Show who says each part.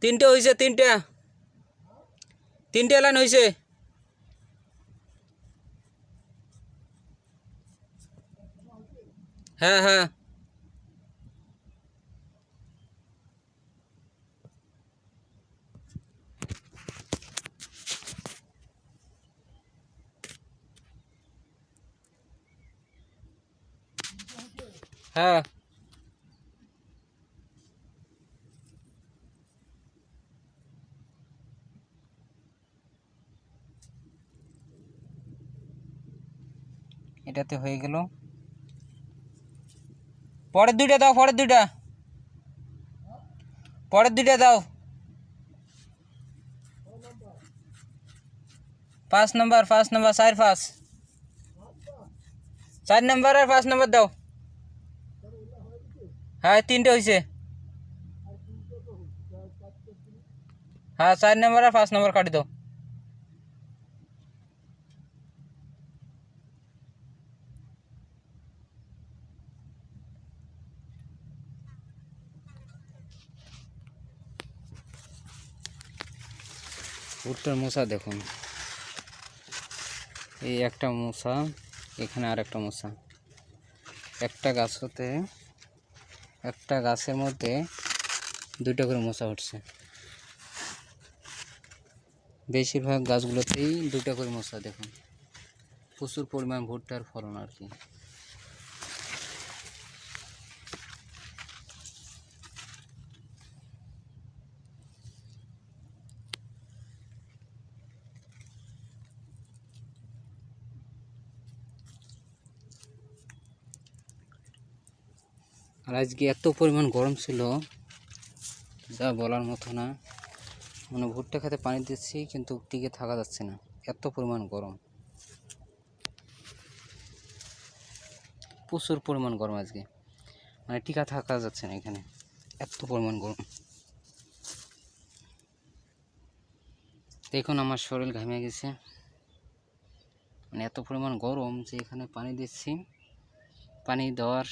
Speaker 1: তিনটে হয়েছে তিনটে তিনটে লাইন হয়েছে হ্যাঁ হ্যাঁ হ্যাঁ এটাতে হয়ে গেল পরের দুইটা দাও পরের দুইটা পরের দুইটা দাও পাঁচ নম্বর পাঁচ নম্বর চার পাঁচ চার নম্বর আর পাঁচ নম্বর দাও হ্যাঁ তিনটে হয়েছে হ্যাঁ চার নম্বর আর পাঁচ নম্বর কাটি দাও ভুট্টার মশা দেখুন। এই একটা মশা, এখানে আর একটা মশা। একটা গাছ হতে একটা গাছের মধ্যে দুটো করে মশা উঠছে। বেশিরভাগ গাছগুলোতেই দুটো করে মশা দেখুন। প্রচুর পরিমাণ ভুট্টার ফলন আর কি। আর আজকে এত পরিমাণ গরম ছিল, যা বলার মতো না। মানে ভুট্টা খেতে পানি দিচ্ছি, কিন্তু টিকে থাকা যাচ্ছে না। এত পরিমাণ গরম। প্রচুর পরিমাণ গরম আজকে। মানে টিকা থাকা যাচ্ছে না এখানে। এত পরিমাণ গরম। দেখুন আমার শরীর ঘামে গেছে। মানে এত পরিমাণ গরম যে এখানে পানি দিচ্ছি। পানি দেওয়ার